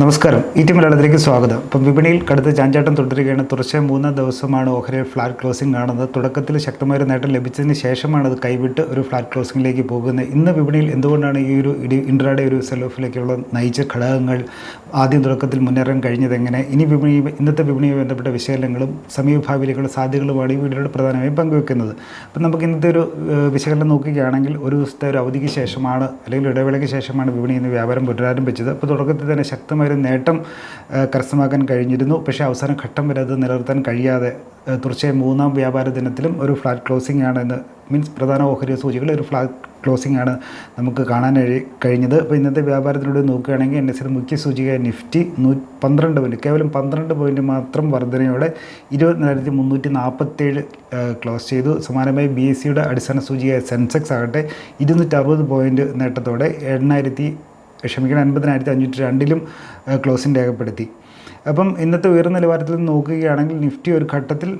നമസ്കാരം. ഈ ടി മലയാളത്തിലേക്ക് സ്വാഗതം. ഇപ്പം വിപണിയിൽ കടുത്ത ചാഞ്ചാട്ടം തുടരുകയാണ്. തുടർച്ചയായ മൂന്നാം ദിവസമാണ് ഓഹരിയിൽ ഫ്ലാറ്റ് ക്ലോസിംഗ് കാണുന്നത്. തുടക്കത്തിൽ ശക്തമായൊരു നേട്ടം ലഭിച്ചതിന് ശേഷമാണ് അത് കൈവിട്ട് ഒരു ഫ്ലാറ്റ് ക്ലോസിംഗിലേക്ക് പോകുന്നത്. ഇന്ന് വിപണിയിൽ എന്തുകൊണ്ടാണ് ഈ ഒരു ഇടി ഇൻട്രാഡേ ഒരു സെൽ ഓഫിലേക്കുള്ള നയിച്ച ഘടകങ്ങൾ ആദ്യം തുടക്കത്തിൽ മുന്നേറാൻ കഴിഞ്ഞത് എങ്ങനെ? ഇനി വിപണി ഇന്നത്തെ വിപണിയുമായി ബന്ധപ്പെട്ട വിശകലനങ്ങളും സമീപഭാവിയിലേക്കുള്ള സാധ്യതകളുമാണ് ഈ വീഡിയോയുടെ പ്രധാനമായും പങ്കുവെക്കുന്നത്. അപ്പം നമുക്ക് ഇന്നത്തെ ഒരു വിശകലനം നോക്കുകയാണെങ്കിൽ ഒരു ദിവസത്തെ ഒരു അവധിക്ക് ശേഷമാണ് അല്ലെങ്കിൽ ഇടവേളയ്ക്ക് ശേഷമാണ് വിപണി ഇന്ന് വ്യാപാരം പുനരാരംഭിച്ചത്. അപ്പോൾ തുടക്കത്തിൽ തന്നെ ശക്തമായ ഒരു നേട്ടം കരസ്ഥമാക്കാൻ കഴിഞ്ഞിരുന്നു. പക്ഷേ അവസാന ഘട്ടം വരെ അത് നിലനിർത്താൻ കഴിയാതെ തീർച്ചയായും മൂന്നാം വ്യാപാര ദിനത്തിലും ഒരു ഫ്ലാറ്റ് ക്ലോസിംഗ് ആണ് എന്ന് മീൻസ് പ്രധാന ഓഹരി സൂചികൾ ഒരു ഫ്ലാറ്റ് ക്ലോസിംഗ് ആണ് നമുക്ക് കാണാൻ കഴി- കഴിഞ്ഞത്. അപ്പോൾ ഇന്നത്തെ വ്യാപാരത്തിലൂടെ നോക്കുകയാണെങ്കിൽ എൻ എസ് മുഖ്യ സൂചിക നിഫ്റ്റി നൂ പന്ത്രണ്ട് പോയിന്റ് കേവലം പന്ത്രണ്ട് പോയിന്റ് മാത്രം വർധനയോടെ ഇരുപത്തിനായിരത്തി മുന്നൂറ്റി നാൽപ്പത്തേഴ് ക്ലോസ് ചെയ്തു. സമാനമായി ബി എസ് സിയുടെ അടിസ്ഥാന സൂചിക സെൻസെക്സ് ആകട്ടെ ഇരുന്നൂറ്റി അറുപത് പോയിന്റ് നേട്ടത്തോടെ എണ്ണായിരത്തി ക്ഷമിക്കണം അൻപതിനായിരത്തി അഞ്ഞൂറ്റി രണ്ടിലും ക്ലോസിംഗ് രേഖപ്പെടുത്തി. അപ്പം ഇന്നത്തെ ഉയർന്ന നിലവാരത്തിൽ നിന്ന് നോക്കുകയാണെങ്കിൽ നിഫ്റ്റി ഒരു ഘട്ടത്തിൽ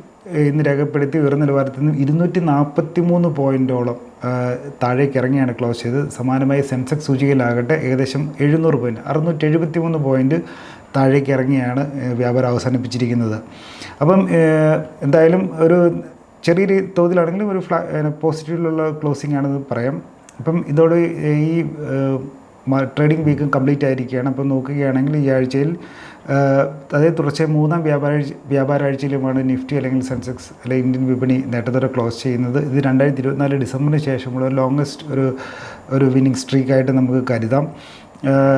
ഇന്ന് രേഖപ്പെടുത്തി ഉയർന്ന നിലവാരത്തിൽ നിന്ന് ഇരുന്നൂറ്റി നാൽപ്പത്തി മൂന്ന് പോയിന്റോളം താഴേക്ക് ഇറങ്ങിയാണ് ക്ലോസ് ചെയ്തത്. സമാനമായി സെൻസെക്സ് സൂചികയിലാകട്ടെ ഏകദേശം എഴുന്നൂറ് പോയിന്റ് അറുന്നൂറ്റി എഴുപത്തി മൂന്ന് പോയിന്റ് താഴേക്ക് ഇറങ്ങിയാണ് വ്യാപാരം അവസാനിപ്പിച്ചിരിക്കുന്നത്. അപ്പം എന്തായാലും ഒരു ചെറിയ തോതിലാണെങ്കിലും ഒരു ഫ്ലാ പോസിറ്റീവിലുള്ള ക്ലോസിംഗ് ആണെന്ന് പറയാം. അപ്പം ഇതോടെ ഈ ട്രേഡിംഗ് വീക്കും കംപ്ലീറ്റ് ആയിരിക്കുകയാണ്. അപ്പോൾ നോക്കുകയാണെങ്കിൽ ഈ ആഴ്ചയിൽ അതായത് തുടർച്ചയായ മൂന്നാം വ്യാപാര വ്യാപാരാഴ്ചയിലുമാണ് നിഫ്റ്റി അല്ലെങ്കിൽ സെൻസെക്സ് അല്ലെങ്കിൽ ഇന്ത്യൻ വിപണി നേട്ടത്തോടെ ക്ലോസ് ചെയ്യുന്നത്. ഇത് രണ്ടായിരത്തി ഇരുപത്തിനാല് ഡിസംബറിന് ശേഷമുള്ള ലോങ്സ്റ്റ് ഒരു ഒരു വിന്നിങ് സ്ട്രീക്കായിട്ട് നമുക്ക് കരുതാം.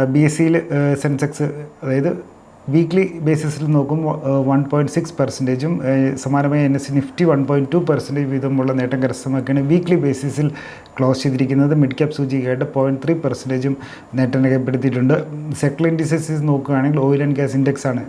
ബി എസ് സിയിൽ സെൻസെക്സ് അതായത് വീക്ക്ലി ബേസിസിൽ നോക്കും വൺ പോയിന്റ് സിക്സ് പെർസെന്റേജും സമാനമായി N S Nifty one point two percentage വീതമുള്ള നേട്ടം കരസ്ഥമാക്കിയാണ് വീക്ക്ലി ബേസിസിൽ ക്ലോസ് ചെയ്തിരിക്കുന്നത്. മിഡ് ക്യാപ് സൂചികയായിട്ട് പോയിന്റ് ത്രീ പെർസെന്റേജും നേട്ടം രേഖപ്പെടുത്തിയിട്ടുണ്ട്. സെക്ടർ ഇൻഡിസൈസസ് നോക്കുകയാണെങ്കിൽ ഓയിൽ ആൻഡ് ഗ്യാസ് ഇൻഡെക്സ് ആണ്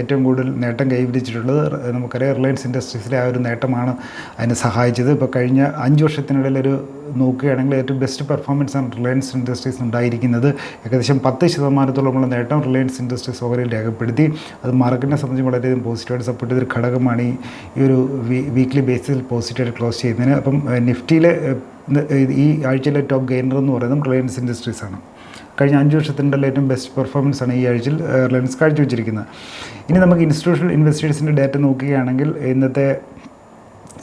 ഏറ്റവും കൂടുതൽ നേട്ടം കൈവരിച്ചിട്ടുള്ളത്. നമുക്കറിയാം റിലയൻസ് ഇൻഡസ്ട്രീസിലെ ആ ഒരു നേട്ടമാണ് അതിനെ സഹായിച്ചത്. ഇപ്പോൾ കഴിഞ്ഞ അഞ്ച് വർഷത്തിനിടയിൽ ഒരു നോക്കുകയാണെങ്കിൽ ഏറ്റവും ബെസ്റ്റ് പെർഫോമൻസ് ആണ് റിലയൻസ് ഇൻഡസ്ട്രീസ് ഉണ്ടായിരിക്കുന്നത്. ഏകദേശം പത്ത് ശതമാനത്തോളമുള്ള നേട്ടം റിലയൻസ് ഇൻഡസ്ട്രീസ് ഓഹരിയിൽ രേഖപ്പെടുത്തി. അത് മാർക്കറ്റിനെ സംബന്ധിച്ച് വളരെയധികം പോസിറ്റീവായിട്ട് സപ്പോർട്ട് ചെയ്തൊരു ഘടകമാണ് ഈ ഒരു വീക്ക്ലി ബേസിൽ പോസിറ്റീവായിട്ട് ക്ലോസ് ചെയ്യുന്നതിന്. അപ്പം നിഫ്റ്റിയിലെ ഈ ആഴ്ചയിലെ ടോപ്പ് ഗെയിനർ എന്ന് പറയുന്നത് റിലയൻസ് ഇൻഡസ്ട്രീസ് ആണ്. കഴിഞ്ഞ അഞ്ച് വർഷത്തിന്റെ ഏറ്റവും ബെസ്റ്റ് പെർഫോമൻസ് ആണ് ഈ ആഴ്ചയിൽ റിലയൻസ് കാഴ്ചവെച്ചിരിക്കുന്നത്. ഇനി നമുക്ക് ഇൻസ്റ്റിറ്റ്യൂഷണൽ ഇൻവെസ്റ്റേഴ്സിന്റെ ഡാറ്റ നോക്കുകയാണെങ്കിൽ ഇന്നത്തെ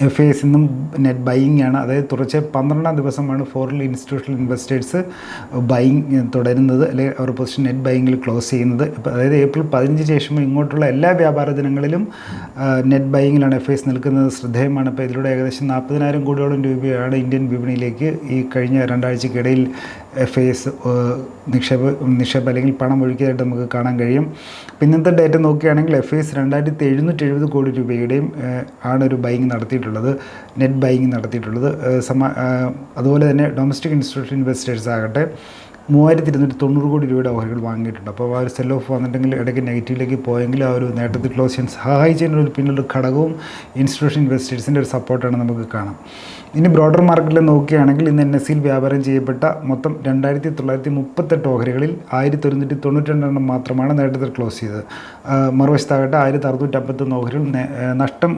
എഫ് എസ് നിന്നും നെറ്റ് ബൈയിങ് ആണ്. അതായത് തുടർച്ച പന്ത്രണ്ടാം ദിവസമാണ് ഫോറിൻ ഇൻസ്റ്റിറ്റ്യൂഷണൽ ഇൻവെസ്റ്റേഴ്സ് ബൈയിങ് തുടരുന്നത്. അല്ലെങ്കിൽ അവർ പൊസിഷൻ നെറ്റ് ബൈയിങ്ങിൽ ക്ലോസ് ചെയ്യുന്നത്. അതായത് ഏപ്രിൽ പതിനഞ്ച് ശേഷം ഇങ്ങോട്ടുള്ള എല്ലാ വ്യാപാര ദിനങ്ങളിലും നെറ്റ് ബൈയിങ്ങിലാണ് എഫ് എസ് നിൽക്കുന്നത്. ശ്രദ്ധേയമാണ്. ഇപ്പോൾ ഇതിലൂടെ ഏകദേശം നാൽപ്പതിനായിരം കോടിയോളം രൂപയാണ് ഇന്ത്യൻ വിപണിയിലേക്ക് ഈ കഴിഞ്ഞ രണ്ടാഴ്ചക്കിടയിൽ എഫ് ഐ എസ് നിക്ഷേപ നിക്ഷേപം അല്ലെങ്കിൽ പണം ഒഴുക്കിയതായിട്ട് നമുക്ക് കാണാൻ കഴിയും. പിന്നത്തെ ഡേറ്റ നോക്കുകയാണെങ്കിൽ എഫ് ഐ എസ് രണ്ടായിരത്തി എഴുന്നൂറ്റി എഴുപത് കോടി രൂപയുടെയും ആണ് ഒരു ബൈങ് നടത്തിയിട്ടുള്ളത് നെറ്റ് ബൈങ് നടത്തിയിട്ടുള്ളത്. സമ അതുപോലെ തന്നെ ഡൊമസ്റ്റിക് ഇൻസ്റ്റിറ്റ്യൂഷൻ ഇൻവെസ്റ്റേഴ്സ് ആകട്ടെ മൂവായിരത്തി ഇരുന്നൂറ്റി തൊണ്ണൂറ് കോടി രൂപയുടെ ഓഹരികൾ വാങ്ങിയിട്ടുണ്ട്. അപ്പോൾ ആ ഒരു സെൽ ഓഫ് വന്നിട്ടുണ്ടെങ്കിൽ ഇടയ്ക്ക് നെഗറ്റീവിലേക്ക് പോയെങ്കിൽ ആ ഒരു നേട്ടത്തിൽ ക്ലോസ് ചെയ്യാൻ സഹായിച്ചതിന്റെ ഒരു പിന്നിലൊരു ഘടകവും ഇൻസ്റ്റിറ്റ്യൂഷൻ ഇൻവെസ്റ്റേഴ്സിന്റെ ഒരു സപ്പോർട്ടാണ് നമുക്ക് കാണാം. ഇനി ബ്രോഡർ മാർക്കറ്റിൽ നോക്കുകയാണെങ്കിൽ ഇന്ന് എൻ എസ് സിയിൽ വ്യാപാരം ചെയ്യപ്പെട്ട മൊത്തം രണ്ടായിരത്തി തൊള്ളായിരത്തി മുപ്പത്തെട്ട് ഓഹരികളിൽ ആയിരത്തി ഒരുന്നൂറ്റി തൊണ്ണൂറ്റി രണ്ടെണ്ണം മാത്രമാണ് നേട്ടത്തിൽ ക്ലോസ് ചെയ്തത്. മറുവശത്താകട്ടെ ആയിരത്തി അറുന്നൂറ്റി അമ്പത്തൊന്ന് ഓഹരികൾ നഷ്ടം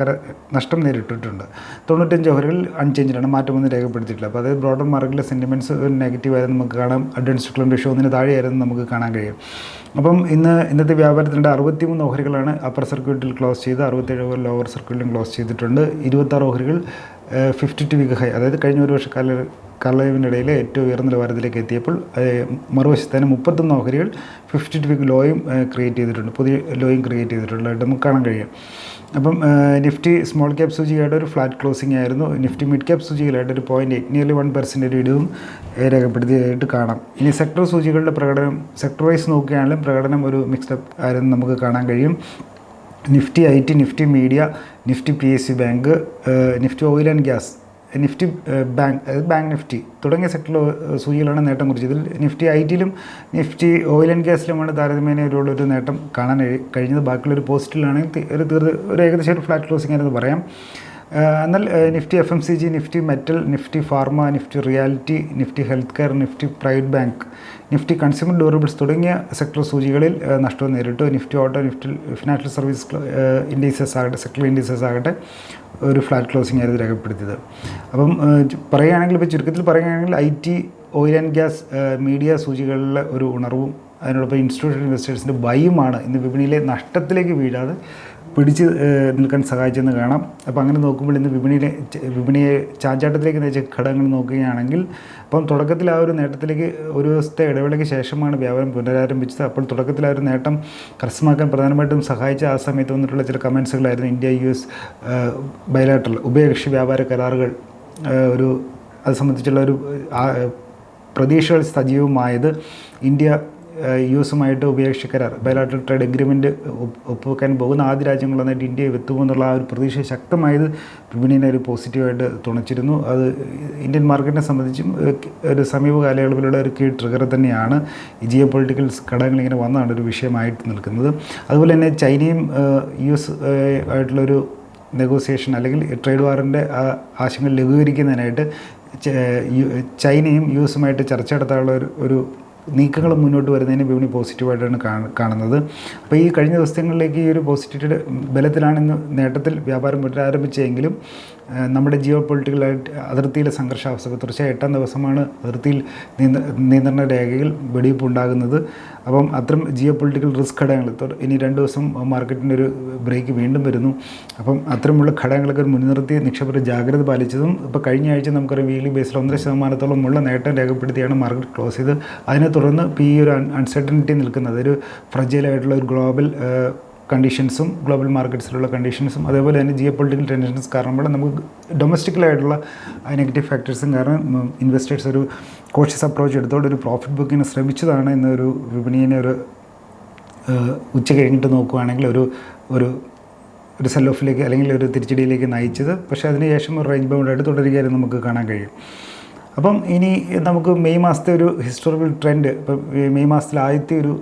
കര നഷ്ടം നേരിട്ടിട്ടുണ്ട്. തൊണ്ണൂറ്റഞ്ച് ഓഹരികൾ അൺചേഞ്ചിലാണ് മാറ്റമൊന്നും രേഖപ്പെടുത്തിയിട്ടില്ല. അപ്പോൾ അതായത് ബ്രോഡർ മാർക്കറ്റിലെ സെന്റിമെന്റ്സ് നെഗറ്റീവായിരുന്നു നമുക്ക് കാണാം. അഡ്വാൻസ് ക്ലോൺ റേഷ്യോ ഒന്നിന് താഴെയായിരുന്നു നമുക്ക് കാണാൻ കഴിയും. അപ്പം ഇന്ന് ഇന്നത്തെ വ്യാപാരത്തിന്റെ അറുപത്തിമൂന്ന് ഓഹരികളാണ് അപ്പർ സർക്യൂട്ടിൽ ക്ലോസ് ചെയ്ത് അറുപത്തേഴ് ഓവർ ലോവർ സർക്യൂട്ടിലും ക്ലോസ് ചെയ്തിട്ടുണ്ട്. ഇരുപത്താറ് ഓഹരികൾ ഫിഫ്റ്റി ടു വീക്ക് ഹൈ അതായത് കഴിഞ്ഞ ഒരു വർഷ കാല കാലയളവിനിടയിലെ ഏറ്റവും ഉയർന്ന നിലവാരത്തിലേക്ക് എത്തിയപ്പോൾ മറുവശത്ത് തന്നെ മുപ്പത്തൊന്ന് ഓഹരികൾ ഫിഫ്റ്റി ടു വീക്ക് ലോയും ക്രിയേറ്റ് ചെയ്തിട്ടുണ്ട്. പുതിയ ലോയും ക്രിയേറ്റ് ചെയ്തിട്ടുള്ളതായിട്ട് നമുക്ക് കാണാൻ കഴിയും. അപ്പം നിഫ്റ്റി സ്മോൾ ക്യാപ് സൂചികയുടെ ഒരു ഫ്ലാറ്റ് ക്ലോസിംഗ് ആയിരുന്നു. നിഫ്റ്റി മിഡ് ക്യാപ് സൂചികയിലായിട്ട് ഒരു point eight nearly one percent ഒരു ഇടിവും രേഖപ്പെടുത്തിയതായിട്ട് കാണാം. ഇനി സെക്ടർ സൂചികളുടെ പ്രകടനം സെക്ടർ വൈസ് നോക്കുകയാണെങ്കിലും പ്രകടനം ഒരു മിക്സ്ഡ് അപ്പ് ആയിരുന്നു നമുക്ക് കാണാൻ കഴിയും. Nifty I T Nifty media Nifty P S C bank Nifty oil and gas Nifty bank bank Nifty തുടങ്ങിയ സെക്ടറിൽ സൂചികളാണ് നേട്ടം കുറിച്ചത്. ഇതിൽ നിഫ്റ്റി ഐ ടിയിലും നിഫ്റ്റി ഓയിൽ ആൻഡ് ഗ്യാസിലുമാണ് താരതമ്യേന ഒരു നേട്ടം കാണാൻ കഴി- കഴിഞ്ഞത്. ബാക്കിയുള്ള ഒരു പോസിറ്റീവിലാണെങ്കിൽ ഒരു തീർത്ത് ഒരു ഏകദേശം ഒരു ഫ്ലാറ്റ് ക്ലോസിംഗ് ആയിരുന്നു പറയാം. എന്നാൽ Nifty F M C G Nifty metal Nifty pharma Nifty realty Nifty health care Nifty private bank Nifty consumer durables തുടങ്ങിയ സെക്ടർ സൂചികളിൽ നഷ്ടം നേരിട്ടു. Nifty auto Nifty financial service indices ആകട്ടെ സെക്ടർ ഇൻഡീസസ് ആകട്ടെ ഒരു ഫ്ലാറ്റ് ക്ലോസിംഗ് ആയിരുന്നു രേഖപ്പെടുത്തിയത്. അപ്പം പറയുകയാണെങ്കിൽ ഇപ്പോൾ ചുരുക്കത്തിൽ പറയുകയാണെങ്കിൽ I T oil and gas media സൂചികളിലെ ഒരു ഉണർവും അതിനോടൊപ്പം ഇൻസ്റ്റിറ്റ്യൂഷൻ ഇൻവെസ്റ്റേഴ്സിന്റെ ബൈയുമാണ് ഇന്ന് വിപണിയിലെ നഷ്ടത്തിലേക്ക് വീഴാതെ പിടിച്ച് നിൽക്കാൻ സഹായിച്ചെന്ന് കാണാം. അപ്പോൾ അങ്ങനെ നോക്കുമ്പോൾ ഇന്ന് വിപണിയിലെ വിപണിയെ ചാഞ്ചാട്ടത്തിലേക്ക് നയിച്ച ഘടകങ്ങൾ നോക്കുകയാണെങ്കിൽ അപ്പം തുടക്കത്തിൽ ആ ഒരു നേട്ടത്തിലേക്ക് ഒരു ദിവസത്തെ ഇടവേളയ്ക്ക് ശേഷമാണ് വ്യാപാരം പുനരാരംഭിച്ചത്. അപ്പോൾ തുടക്കത്തിൽ ആ ഒരു നേട്ടം കരസ്ഥമാക്കാൻ പ്രധാനമായിട്ടും സഹായിച്ച ആ സമയത്ത് വന്നിട്ടുള്ള ചില കമൻസുകളായിരുന്നു ഇന്ത്യ യു എസ് ബയലാട്രൽ ഉഭയകക്ഷി വ്യാപാര കരാറുകൾ. ഒരു അത് സംബന്ധിച്ചുള്ള ഒരു പ്രതീക്ഷകൾ സജീവമായത് ഇന്ത്യ യു എസുമായിട്ട് ഉപേക്ഷ കരാർ. ബയലാട്രൽ ട്രേഡ് എഗ്രിമെന്റ് ഒപ്പുവെക്കാൻ പോകുന്ന ആദ്യ രാജ്യങ്ങളൊന്നായിട്ട് ഇന്ത്യയെ എത്തുമെന്നുള്ള ആ ഒരു പ്രതീക്ഷ ശക്തമായത് വിപണിനെ ഒരു പോസിറ്റീവായിട്ട് തുണച്ചിരുന്നു. അത് ഇന്ത്യൻ മാർക്കറ്റിനെ സംബന്ധിച്ചും ഒരു സമീപ കാലയളവിലുള്ള ഒരു കീ ട്രിഗർ തന്നെയാണ് ജിയോ പൊളിറ്റിക്കൽ ഘടകങ്ങൾ ഇങ്ങനെ വന്നാണ് ഒരു വിഷയമായിട്ട് നിൽക്കുന്നത്. അതുപോലെ തന്നെ ചൈനയും യു എസ് ആയിട്ടുള്ളൊരു നെഗോസിയേഷൻ അല്ലെങ്കിൽ ട്രേഡ് വാറിന്റെ ആശങ്കകൾ ലഘൂകരിക്കുന്നതിനായിട്ട് ചൈനയും യു എസുമായിട്ട് ചർച്ച നടത്താനുള്ള ഒരു നീക്കങ്ങൾ മുന്നോട്ട് വരുന്നതിന് വിപണി പോസിറ്റീവായിട്ടാണ് കാണ- കാണുന്നത്. അപ്പോൾ ഈ കഴിഞ്ഞ ദിവസങ്ങളിലേക്ക് ഈ ഒരു പോസിറ്റീവ് ബലത്തിലാണ് ഇന്ന് നേട്ടത്തിൽ വ്യാപാരം പുനരാരംഭിച്ചെങ്കിലും നമ്മുടെ ജിയോ പൊളിറ്റിക്കലായിട്ട് അതിർത്തിയിലെ സംഘർഷാവസ്ഥ തീർച്ചയായും എട്ടാം ദിവസമാണ് അതിർത്തിയിൽ നിയന്ത്ര നിയന്ത്രണ രേഖയിൽ വെടിവെപ്പ് ഉണ്ടാകുന്നത്. അപ്പം അത്തരം ജിയോ പൊളിറ്റിക്കൽ റിസ്ക് ഘടകങ്ങൾ ഇനി രണ്ട് ദിവസം മാർക്കറ്റിന്റെ ഒരു ബ്രേക്ക് വീണ്ടും വരുന്നു. അപ്പം അത്തരമുള്ള ഘടകങ്ങളൊക്കെ മുൻനിർത്തി നിക്ഷേപകർ ജാഗ്രത പാലിച്ചതും ഇപ്പോൾ കഴിഞ്ഞ ആഴ്ച നമുക്കറിയാം വീക്ലി ബേസിൽ ഒന്നര ശതമാനത്തോളം ഉള്ള നേട്ടം രേഖപ്പെടുത്തിയാണ് മാർക്കറ്റ് ക്ലോസ് ചെയ്ത് അതിനെ തുടർന്ന് ഇപ്പോൾ ഈ ഒരു അൺസർട്ടനിറ്റി നിൽക്കുന്നത്. ഒരു ഫ്രജൈലായിട്ടുള്ള ഒരു ഗ്ലോബൽ കണ്ടീഷൻസും ഗ്ലോബൽ മാർക്കറ്റ്സിലുള്ള കണ്ടീഷൻസും അതേപോലെ തന്നെ ജിയോ പൊളിറ്റിക്കൽ ടെൻഷൻസ് കാരണമുള്ള നമുക്ക് ഡൊമസ്റ്റിക്കലായിട്ടുള്ള നെഗറ്റീവ് ഫാക്ടേഴ്സും കാരണം ഇൻവെസ്റ്റേഴ്സ് ഒരു കോഷ്യസ് അപ്രോച്ച് എടുത്തോണ്ട് ഒരു പ്രോഫിറ്റ് ബുക്കിന് ശ്രമിച്ചതാണ് എന്നൊരു വിപണിയെ ഒരു ഉച്ച കഴിഞ്ഞിട്ട് നോക്കുകയാണെങ്കിൽ ഒരു ഒരു ഒരു സെൽ ഓഫിലേക്ക് അല്ലെങ്കിൽ ഒരു തിരിച്ചടിയിലേക്ക് നയിച്ചത്. പക്ഷേ അതിനുശേഷം ഒരു റേഞ്ച് ബൗണ്ടായിട്ട് തുടരുകയായിരുന്നു നമുക്ക് കാണാൻ കഴിയും. അപ്പം ഇനി നമുക്ക് മെയ് മാസത്തെ ഒരു ഹിസ്റ്റോറിക്കൽ ട്രെൻഡ് ഇപ്പം മെയ് മാസത്തിൽ ആദ്യത്തെ ഒരു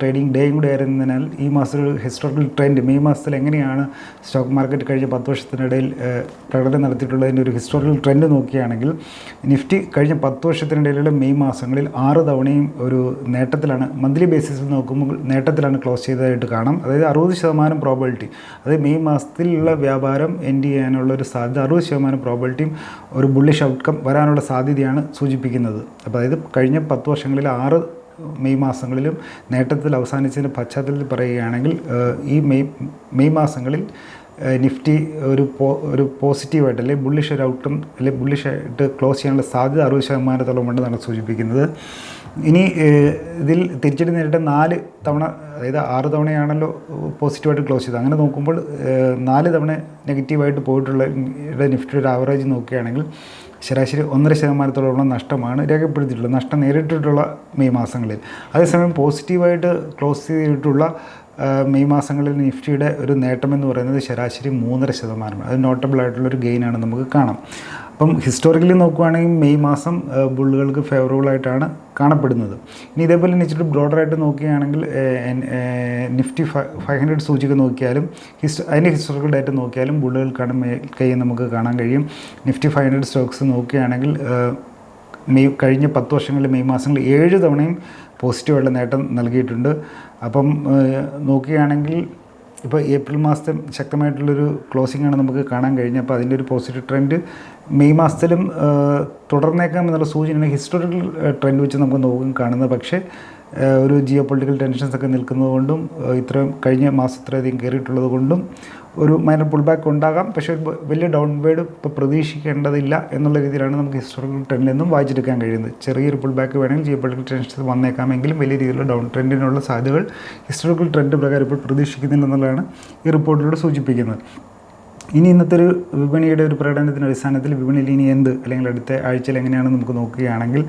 ട്രേഡിംഗ് ഡേയും കൂടെ ആയിരുന്നതിനാൽ ഈ മാസത്തിൽ ഒരു ഹിസ്റ്റോറിക്കൽ ട്രെൻഡ് മെയ് മാസത്തിൽ എങ്ങനെയാണ് സ്റ്റോക്ക് മാർക്കറ്റ് കഴിഞ്ഞ പത്ത് വർഷത്തിനിടയിൽ പ്രകടനം നടത്തിയിട്ടുള്ളതിന്റെ ഒരു ഹിസ്റ്റോറിക്കൽ ട്രെൻഡ് നോക്കുകയാണെങ്കിൽ നിഫ്റ്റി കഴിഞ്ഞ പത്ത് വർഷത്തിനിടയിലുള്ള മെയ് മാസങ്ങളിൽ ആറ് തവണയും ഒരു നേട്ടത്തിലാണ് മന്ത്ലി ബേസിസിൽ നോക്കുമ്പോൾ നേട്ടത്തിലാണ് ക്ലോസ് ചെയ്തതായിട്ട് കാണാം. അതായത് അറുപത് ശതമാനം പ്രോബിലിറ്റി അതായത് മെയ് മാസത്തിലുള്ള വ്യാപാരം എൻഡ് ചെയ്യാനുള്ള ഒരു സാധ്യത അറുപത് ശതമാനം പ്രോബിലിറ്റിയും ഒരു ബുള്ളിഷ് ഔട്ട്കം വരാനുള്ള സാധ്യതയാണ് സൂചിപ്പിക്കുന്നത്. അപ്പോൾ അതായത് കഴിഞ്ഞ പത്ത് വർഷങ്ങളിൽ ആറ് മെയ് മാസങ്ങളിലും നേട്ടത്തിൽ അവസാനിച്ചതിന്റെ പശ്ചാത്തലത്തിൽ പറയുകയാണെങ്കിൽ ഈ മെയ് മെയ് മാസങ്ങളിൽ നിഫ്റ്റി ഒരു പോ ഒരു പോസിറ്റീവായിട്ട് അല്ലെങ്കിൽ ബുള്ളിഷ് ഒരു ഔട്ടും അല്ലെങ്കിൽ ബുള്ളിഷായിട്ട് ക്ലോസ് ചെയ്യാനുള്ള സാധ്യത അറുപത് ശതമാനത്തോളം ഉണ്ടെന്നാണ് സൂചിപ്പിക്കുന്നത്. ഇനി ഇതിൽ തിരിച്ചടി നേരിട്ട നാല് തവണ അതായത് ആറ് തവണയാണല്ലോ പോസിറ്റീവായിട്ട് ക്ലോസ് ചെയ്തത്. അങ്ങനെ നോക്കുമ്പോൾ നാല് തവണ നെഗറ്റീവായിട്ട് പോയിട്ടുള്ള നിഫ്റ്റിയുടെ ആവറേജ് നോക്കുകയാണെങ്കിൽ ശരാശരി ഒന്നര ശതമാനത്തോളമുള്ള നഷ്ടമാണ് രേഖപ്പെടുത്തിയിട്ടുള്ളത്. നഷ്ടം നേരിട്ടിട്ടുള്ള മെയ് മാസങ്ങളിൽ. അതേസമയം പോസിറ്റീവായിട്ട് ക്ലോസ് ചെയ്തിട്ടുള്ള മെയ് മാസങ്ങളിൽ നിഫ്റ്റിയുടെ ഒരു നേട്ടമെന്ന് പറയുന്നത് ശരാശരി മൂന്നര ശതമാനമാണ്. അത് നോട്ടബിൾ ആയിട്ടുള്ളൊരു ഗെയിനാണ് നമുക്ക് കാണാം. അപ്പം ഹിസ്റ്റോറിക്കലി നോക്കുകയാണെങ്കിൽ മെയ് മാസം ബുള്ളുകൾക്ക് ഫേവറബിൾ ആയിട്ടാണ് കാണപ്പെടുന്നത്. ഇനി ഇതേപോലെ തന്നെ ബ്രോഡറായിട്ട് നോക്കുകയാണെങ്കിൽ നിഫ്റ്റി ഫൈവ് ഹൺഡ്രഡ് സൂചിക നോക്കിയാലും ഹിസ്റ്റോ അതിന്റെ ഹിസ്റ്റോറിക്കൽ ഡാറ്റ നോക്കിയാലും ബുള്ളുകൾക്കാണ് കൈ നമുക്ക് കാണാൻ കഴിയും. നിഫ്റ്റി ഫൈവ് ഹൺഡ്രഡ് സ്റ്റോക്സ് നോക്കുകയാണെങ്കിൽ മെയ് കഴിഞ്ഞ പത്ത് വർഷങ്ങളിൽ മെയ് മാസങ്ങളിൽ ഏഴ് തവണയും പോസിറ്റീവായിട്ടുള്ള നേട്ടം നൽകിയിട്ടുണ്ട്. അപ്പം നോക്കുകയാണെങ്കിൽ ഇപ്പോൾ ഏപ്രിൽ മാസത്തെ ശക്തമായിട്ടുള്ളൊരു ക്ലോസിംഗ് ആണ് നമുക്ക് കാണാൻ കഴിഞ്ഞത്. അപ്പോൾ അതിന്റെ ഒരു പോസിറ്റീവ് ട്രെൻഡ് മെയ് മാസത്തിലും തുടർന്നേക്കാം എന്നുള്ള സൂചനയാണ് ഹിസ്റ്റോറിക്കൽ ട്രെൻഡ് വെച്ച് നമുക്ക് നോക്കും കാണുന്നത്. പക്ഷേ ഒരു ജിയോ പൊളിറ്റിക്കൽ ടെൻഷൻസ് ഒക്കെ നിൽക്കുന്നത് കൊണ്ടും ഇത്രയും കഴിഞ്ഞ മാസം ഇത്രയധികം കയറിയിട്ടുള്ളത് കൊണ്ടും ഒരു മൈനർ പുൾ ബാക്ക് ഉണ്ടാകാം. പക്ഷേ വലിയ ഡൗൺ വേർഡ് ഇപ്പോൾ പ്രതീക്ഷിക്കേണ്ടതില്ല എന്നുള്ള രീതിയിലാണ് നമുക്ക് ഹിസ്റ്റോറിക്കൽ ട്രെൻഡിൽ നിന്നും വായിച്ചെടുക്കാൻ കഴിയുന്നത്. ചെറിയൊരു പുൾ ബാക്ക് വേണമെങ്കിൽ ജിയോ പൊളിറ്റിക്കൽ ടെൻഷൻസ് വന്നേക്കാമെങ്കിലും വലിയ രീതിയിലുള്ള ഡൗൺ ട്രെൻഡിനുള്ള സാധ്യതകൾ ഹിസ്റ്റോറിക്കൽ ട്രെൻഡ് പ്രകാരം ഇപ്പോൾ പ്രതീക്ഷിക്കുന്നില്ല എന്നുള്ളതാണ് ഈ റിപ്പോർട്ടിലൂടെ സൂചിപ്പിക്കുന്നത്. ഇനി ഇന്നത്തെ ഒരു വിപണിയുടെ ഒരു പ്രകടനത്തിന്റെ അടിസ്ഥാനത്തിൽ വിപണിയിൽ ഇനി എന്ത് അല്ലെങ്കിൽ അടുത്ത ആഴ്ചയിൽ എങ്ങനെയാണെന്ന് നമുക്ക് നോക്കുകയാണെങ്കിൽ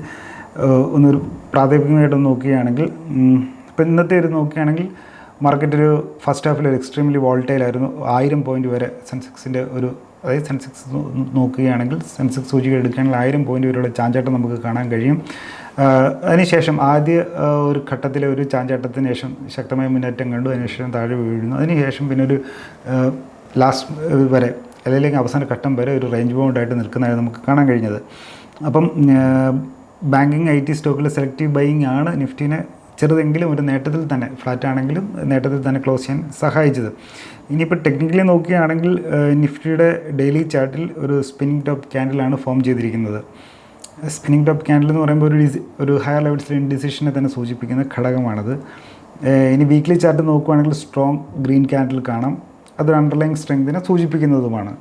ഒന്നൊരു പ്രാഥമികമായിട്ട് നോക്കുകയാണെങ്കിൽ ഇപ്പം ഇന്നത്തെ ഒരു നോക്കുകയാണെങ്കിൽ മാർക്കറ്റ് ഒരു ഫസ്റ്റ് ഹാഫിൽ ഒരു എക്സ്ട്രീംലി വോൾട്ടൈൽ ആയിരുന്നു. ആയിരം പോയിന്റ് വരെ സെൻസെക്സിന്റെ ഒരു അതായത് സെൻസെക്സ് നോക്കുകയാണെങ്കിൽ സെൻസെക്സ് സൂചിക എടുക്കുകയാണെങ്കിൽ ആയിരം പോയിന്റ് വരെയുള്ള ചാഞ്ചാട്ടം നമുക്ക് കാണാൻ കഴിയും. അതിനുശേഷം ആദ്യ ഒരു ഘട്ടത്തിലെ ഒരു ചാഞ്ചാട്ടത്തിന് ശേഷം ശക്തമായ മുന്നേറ്റം കണ്ടു. അതിനുശേഷം താഴെ വീഴുന്നു. അതിനുശേഷം പിന്നെ ഒരു ലാസ്റ്റ് വരെ അല്ലെങ്കിൽ അവസാന ഘട്ടം വരെ ഒരു റേഞ്ച് ബൗണ്ടായിട്ട് നിൽക്കുന്നതായി നമുക്ക് കാണാൻ കഴിഞ്ഞത്. അപ്പം ബാങ്കിങ് ഐ ടി സ്റ്റോക്കിൽ സെലക്റ്റീവ് ബൈയിങ് ആണ് നിഫ്റ്റിനെ ചെറുതെങ്കിലും ഒരു നേട്ടത്തിൽ തന്നെ ഫ്ലാറ്റ് ആണെങ്കിലും നേട്ടത്തിൽ തന്നെ ക്ലോസ് ചെയ്യാൻ സഹായിച്ചത്. ഇനിയിപ്പോൾ ടെക്നിക്കലി നോക്കുകയാണെങ്കിൽ നിഫ്റ്റിയുടെ ഡെയിലി ചാർട്ടിൽ ഒരു സ്പിന്നിങ് ടോപ്പ് ക്യാൻഡിലാണ് ഫോം ചെയ്തിരിക്കുന്നത്. സ്പിന്നിങ് ടോപ്പ് ക്യാൻഡിൽ എന്ന് പറയുമ്പോൾ ഒരു ഡിസി ഒരു ഹയർ ലെവൽസിൽ ഡിസിഷനെ തന്നെ സൂചിപ്പിക്കുന്ന ഘടകമാണത്. ഇനി വീക്ക്ലി ചാർട്ട് നോക്കുകയാണെങ്കിൽ സ്ട്രോങ് ഗ്രീൻ ക്യാൻഡിൽ കാണാം. അതൊരു അണ്ടർലൈൻ സ്ട്രെങ്തിനെ സൂചിപ്പിക്കുന്നതുമാണ്.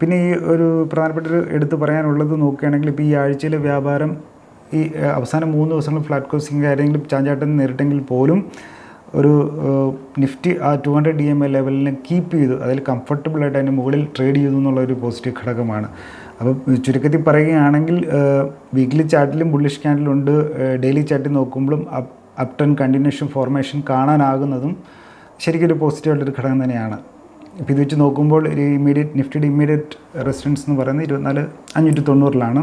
പിന്നെ ഈ ഒരു പ്രധാനപ്പെട്ട ഒരു എടുത്തു പറയാനുള്ളത് നോക്കുകയാണെങ്കിൽ ഇപ്പോൾ ഈ ആഴ്ചയിലെ വ്യാപാരം ഈ അവസാന മൂന്ന് ദിവസങ്ങൾ ഫ്ലാറ്റ് കോസിങ് ആരെങ്കിലും ചാഞ്ചാട്ടം നേരിട്ടെങ്കിൽ പോലും ഒരു നിഫ്റ്റി ആ two hundred D M A ലെവലിനെ keep ചെയ്തു. അതിൽ കംഫർട്ടബിൾ ആയിട്ട് അതിന്റെ മുകളിൽ ട്രേഡ് ചെയ്തു എന്നുള്ള ഒരു പോസിറ്റീവ് ഘടകമാണ്. അപ്പോൾ ചുരുക്കത്തിൽ പറയുകയാണെങ്കിൽ വീക്ക്ലി ചാർട്ടിലും ബുള്ളിഷ് ക്യാൻഡിലുണ്ട് ഡെയിലി ചാർട്ടിൽ നോക്കുമ്പോഴും അപ് അപ് ടൺ കണ്ടിന്യൂഷൻ ഫോർമേഷൻ കാണാനാകുന്നതും ശരിക്കും ഒരു പോസിറ്റീവ് ആയിട്ടൊരു ഘടകം തന്നെയാണ്. ഇപ്പോൾ ഇത് വെച്ച് നോക്കുമ്പോൾ ഒരു ഇമ്മീഡിയറ്റ് നിഫ്റ്റിയുടെ ഇമ്മീഡിയറ്റ് റെസിസ്റ്റൻസ് എന്ന് പറയുന്നത് ഇരുപത്തിനാല് അഞ്ഞൂറ്റി തൊണ്ണൂറിലാണ്.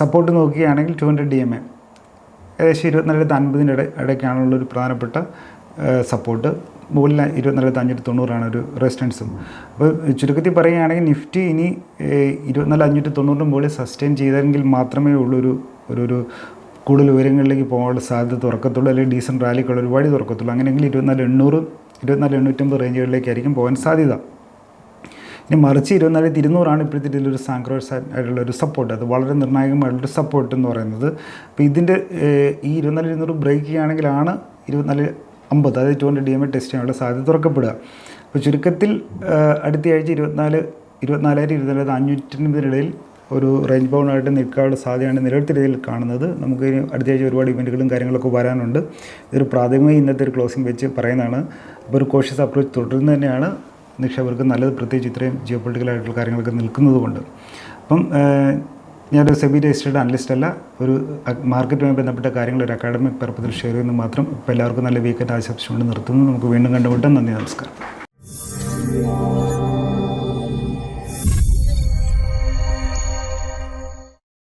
സപ്പോർട്ട് നോക്കുകയാണെങ്കിൽ two hundred D M A ഏകദേശം ഇരുപത്തിനാലായിരത്തി അൻപതിന്റെ ഇട ഇടയ്ക്കാണുള്ള ഒരു പ്രധാനപ്പെട്ട സപ്പോർട്ട് മുകളിൽ ഇരുപത്തിനാലായിരത്തി അഞ്ഞൂറ്റി തൊണ്ണൂറാണ് ഒരു റെസിസ്റ്റൻസും അപ്പോൾ ചുരുക്കത്തിൽ പറയുകയാണെങ്കിൽ നിഫ്റ്റി ഇനി ഇരുപത്തിനാല് അഞ്ഞൂറ്റി തൊണ്ണൂറിന് മുകളിൽ സസ്റ്റെയിൻ ചെയ്തെങ്കിൽ മാത്രമേ ഉള്ളൊരു ഒരു ഒരു കൂടുതൽ ഉയരങ്ങളിലേക്ക് പോകാനുള്ള സാധ്യത തുറക്കത്തുള്ളൂ അല്ലെങ്കിൽ ഡീസന്റ് റാലിക്കുള്ള ഒരു വഴി തുറക്കത്തുള്ളൂ. അങ്ങനെയെങ്കിൽ ഇരുപത്തിനാല് എണ്ണൂറ് ഇരുപത്തിനാല് എണ്ണൂറ്റമ്പത് റേഞ്ചുകളിലേക്കായിരിക്കും പോകാൻ സാധ്യത. ഇനി മറിച്ച് ഇരുപത്തിനാലായിരത്തി ഇരുന്നൂറാണ് ഇപ്പോഴത്തെ ഒരു സാങ്ക്രോസ് ആയിട്ടുള്ള ഒരു സപ്പോർട്ട് അത് വളരെ നിർണായകമായിട്ടുള്ളൊരു സപ്പോർട്ട് എന്ന് പറയുന്നത്. അപ്പോൾ ഇതിന്റെ ഈ ഇരുപത്തിനാല് ഇരുന്നൂറ് ബ്രേക്ക് ചെയ്യുകയാണെങ്കിലാണ് ഇരുപത്തിനാല് അമ്പത് അതായത് two hundred D M A test ചെയ്യാനുള്ള സാധ്യത തുറക്കപ്പെടുക. അപ്പോൾ ചുരുക്കത്തിൽ അടുത്തയാഴ്ച ഇരുപത്തിനാല് ഇരുപത്തിനാലായിരം ഇരുപത്തിനാലായിരത്തി അഞ്ഞൂറ്റൻപതിനിടയിൽ ഒരു റേഞ്ച് ബൗണ്ടായിട്ട് നിൽക്കാനുള്ള സാധ്യതയാണ് നിലവിലത്തെ രീതിയിൽ കാണുന്നത്. നമുക്ക് അടുത്തയാഴ്ച ഒരുപാട് ഇവന്റുകളും കാര്യങ്ങളൊക്കെ വരാനുണ്ട്. ഇതൊരു പ്രാഥമിക ഇന്നത്തെ ഒരു ക്ലോസിംഗ് വെച്ച് പറയുന്നതാണ്. അപ്പോൾ ഒരു കോഷ്യസ് അപ്രോച്ച് തുടരുന്നത് തന്നെയാണ്. നിക്ഷേപകർക്ക് നല്ലത് പ്രത്യേകിച്ച് ഇത്രയും ജിയോ പൊളിറ്റിക്കലായിട്ടുള്ള കാര്യങ്ങളൊക്കെ നിൽക്കുന്നതുകൊണ്ട് അപ്പം ഞാനൊരു സെബി രജിസ്റ്റേഡ് അനലിസ്റ്റ് അല്ല. ഒരു മാർക്കറ്റുമായി ബന്ധപ്പെട്ട കാര്യങ്ങൾ ഒരു അക്കാഡമിക് പർപ്പത്തിൽ ഷെയർ ചെയ്യുന്നു മാത്രം ഇപ്പോൾ എല്ലാവർക്കും നല്ല വീക്കെൻഡ് ആശംസിച്ചുകൊണ്ട് നിർത്തുന്നു. നമുക്ക് വീണ്ടും കണ്ടുമുട്ടാം. നന്ദി നമസ്കാരം.